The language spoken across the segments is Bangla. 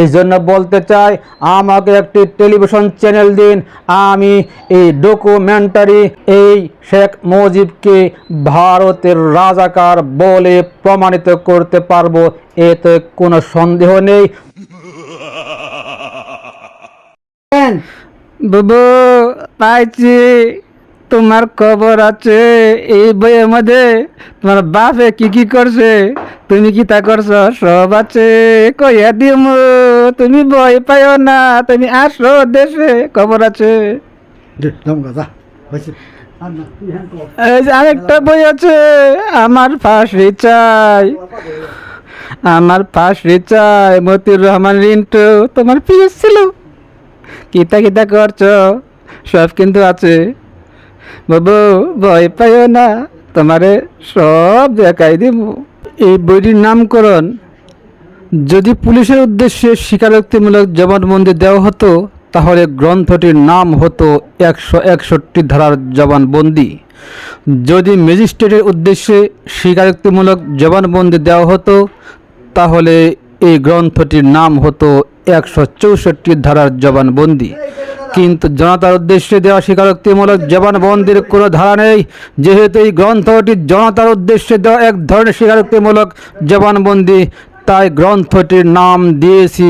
এই জন্য বলতে চাই, আমাকে একটি টেলিভিশন চ্যানেল দিন। আমি এই ডকুমেন্টারি এই শেখ মুজিবকে ভারতের রাজাকার বলে প্রমাণিত করতে পারব। এতে কোনো সন্দেহ নেই। বাবু, পাইছি। তোমার খবর আছে? এই বইয়ের মধ্যে তোমার বাপে কি কি করছে? তুমি কি তা করছ? সব আছে। কইয়া দিম তুমি বই পাইও না তুমি আসো দেশে খবর আছে। এই যে আরেকটা বই আছে আমার ফাঁসি চাই। আমার ফাঁসি চাই মতিউর রহমান রিন্টু তোমার প্রিয় ছিল। কিতা কিতা করছ? সব কিন্তু আছে। বাবু, ভয় পাইও না, তোমারে সব দেখাই দিব। এই বইটির নামকরণ, যদি পুলিশের উদ্দেশ্যে স্বীকারোক্তিমূলক জবানবন্দি দেওয়া হতো, তাহলে গ্রন্থটির নাম হতো একশো একষট্টি ধারার জবানবন্দি। যদি ম্যাজিস্ট্রেটের উদ্দেশ্যে স্বীকারোক্তিমূলক জবানবন্দি দেওয়া হতো, তাহলে এই গ্রন্থটির নাম হতো একশো চৌষট্টি ধারার জবানবন্দি। কিন্তু জনতার উদ্দেশ্যে দেওয়া স্বীকারোক্তিমূলক জবানবন্দির কোনো ধারা নেই। যেহেতু এই গ্রন্থটি জনতার উদ্দেশ্যে দেওয়া এক ধরনের স্বীকারোক্তিমূলক জবানবন্দি, তাই গ্রন্থটির নাম দিয়েছি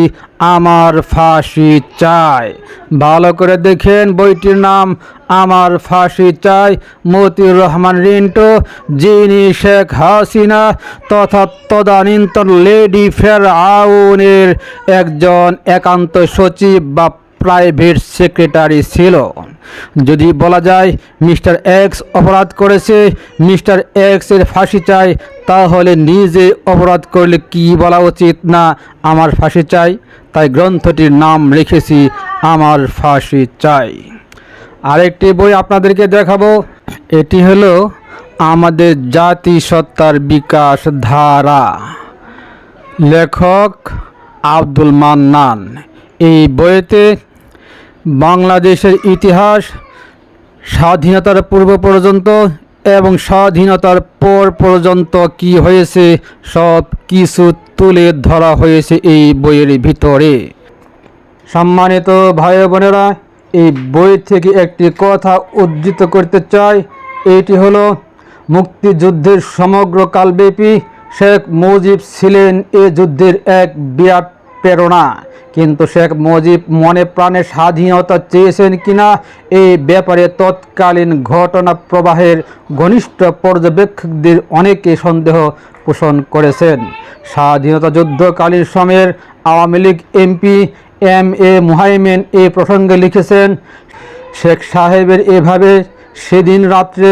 আমার ফাঁসি চাই। ভালো করে দেখেন বইটির নাম, আমার ফাঁসি চাই। মতিউর রহমান রিন্টো, যিনি শেখ হাসিনা তথা তদানীন্তন লেডি ফের আউনের একজন একান্ত সচিব বা প্রাইভেট সেক্রেটারি ছিল। যদি বলা যায়, মিস্টার এক্স অপরাধ করেছে, মিস্টার এক্সের ফাঁসি চাই, তাহলে নিজে অপরাধ করলে কি বলা উচিত না আমার ফাঁসি চাই? তাই গ্রন্থটির নাম লিখেছি, আমার ফাঁসি চাই। আরেকটি বই আপনাদেরকে দেখাবো। এটি হলো আমাদের জাতিসত্তার বিকাশ ধারা লেখক আব্দুল মান্নান। এই বইতে বাংলাদেশের ইতিহাস স্বাধীনতার পূর্ব পর্যন্ত এবং স্বাধীনতার পর পর্যন্ত কি হয়েছে, সব কিছু তুলে ধরা হয়েছে এই বইয়ের ভিতরে। সম্মানিত ভাই বোনেরা, এই বই থেকে একটি কথা উদ্ধৃত করতে চাই। এটি হলো, মুক্তিযুদ্ধের সমগ্র কালব্যাপী শেখ মুজিব ছিলেন এ যুদ্ধের এক বিরাট প্রেরণা। কিন্তু শেখ মুজিব মনে প্রাণে স্বাধীনতা চেয়েছেন কিনা, এই ব্যাপারে তৎকালীন ঘটনা প্রবাহের ঘনিষ্ঠ পর্যবেক্ষকদের অনেকে সন্দেহ পোষণ করেছেন। স্বাধীনতা যুদ্ধকালীন সময়ের Awami League MP M A Muhaimen এ প্রসঙ্গে লিখেছেন, শেখ সাহেবের এভাবে সেদিন রাত্রে,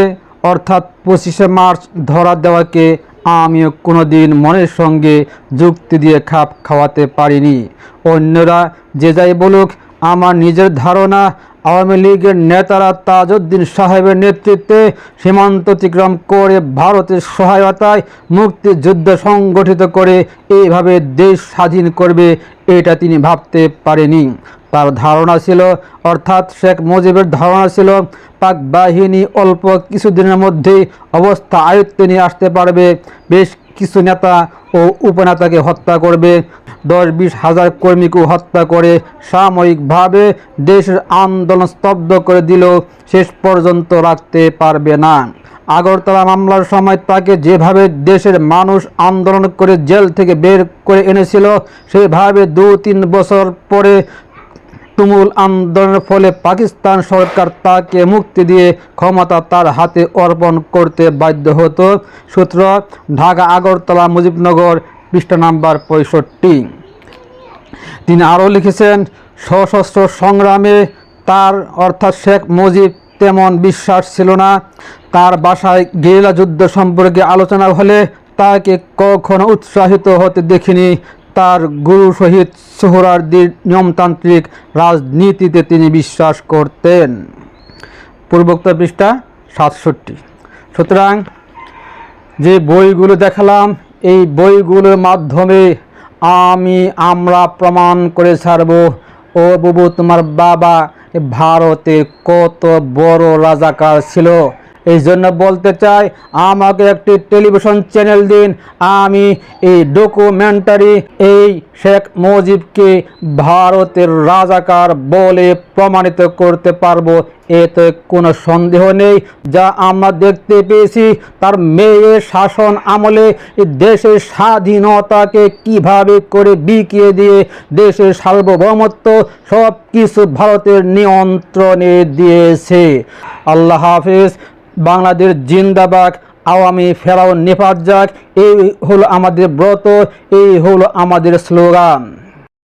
অর্থাৎ পঁচিশে মার্চ ধরা দেওয়াকে আমিও কোনোদিন মনের সঙ্গে যুক্তি দিয়ে খাপ খাওয়াতে পারিনি। অন্যরা যে যাই বলুক, আমার নিজের ধারণা, আওয়ামী লীগের নেতারা তাজউদ্দিন সাহেবের নেতৃত্বে সীমান্ত অতিক্রম করে ভারতের সহায়তায় মুক্তিযুদ্ধ সংগঠিত করে এইভাবে দেশ স্বাধীন করবে, এটা তিনি ভাবতে পারেনি। তার ধারণা ছিল, অর্থাৎ শেখ মুজিবের ধারণা ছিল, পাক বাহিনী অল্প কিছুদিনের মধ্যেই অবস্থা আয়ত্তে নিয়ে আসতে পারবে। বেশ কিছু নেতা ও উপনেতাকে হত্যা করবে। দশ বিশ হাজার কর্মীকে হত্যা করে সাময়িকভাবে দেশের আন্দোলন স্তব্ধ করে দিলেও শেষ পর্যন্ত রাখতে পারবে না। আগরতলা মামলার সময় তাকে যেভাবে দেশের মানুষ আন্দোলন করে জেল থেকে বের করে এনেছিল, সেভাবে দু তিন বছর পরে তুমুল আন্দোলনের ফলে পাকিস্তান সরকার তাকে মুক্তি দিয়ে ক্ষমতা তার হাতে অর্পণ করতে বাধ্য হতো। সূত্র, ঢাকা, আগরতলা, মুজিবনগর, পৃষ্ঠা নাম্বার পঁয়ষট্টি। তিনি আরও লিখেছেন, সশস্ত্র সংগ্রামে তার, অর্থাৎ শেখ মুজিব, তেমন বিশ্বাস ছিল না। তার বাসায় গেরিলা যুদ্ধ সম্পর্কে আলোচনা হলে তাকে কখনো উৎসাহিত হতে দেখিনি। তার গুরু শহীদ সোহরার্দির নিয়মতান্ত্রিক রাজনীতিতে তিনি বিশ্বাস করতেন। পূর্বোক্ত পৃষ্ঠা সাতষট্টি। সুতরাং যে বইগুলো দেখালাম, এই বইগুলোর মাধ্যমে আমি, আমরা প্রমাণ করে ছাড়ব, ও বুবু, তোমার বাবা ভারতে কত বড় রাজাকার ছিল? এই জন্য বলতে চাই, আমাকে একটি টেলিভিশন চ্যানেল দিন। আমি এই ডকুমেন্টারি এই শেখ মুজিবকে ভারতের রাজাকার বলে প্রমাণিত করতে পারব। এতে কোনো সন্দেহ নেই। যা আমরা দেখতে পেয়েছি, তার মেয়ে শাসন আমলে দেশের স্বাধীনতাকে কীভাবে করে বিকিয়ে দিয়ে দেশের সার্বভৌমত্ব সব কিছু ভারতের নিয়ন্ত্রণে দিয়েছে। আল্লাহ হাফিজ। বাংলাদেশ জিন্দাবাগ আওয়ামী ফেরাও নেপাল যাক এই হলো আমাদের ব্রত এই হলো আমাদের স্লোগান।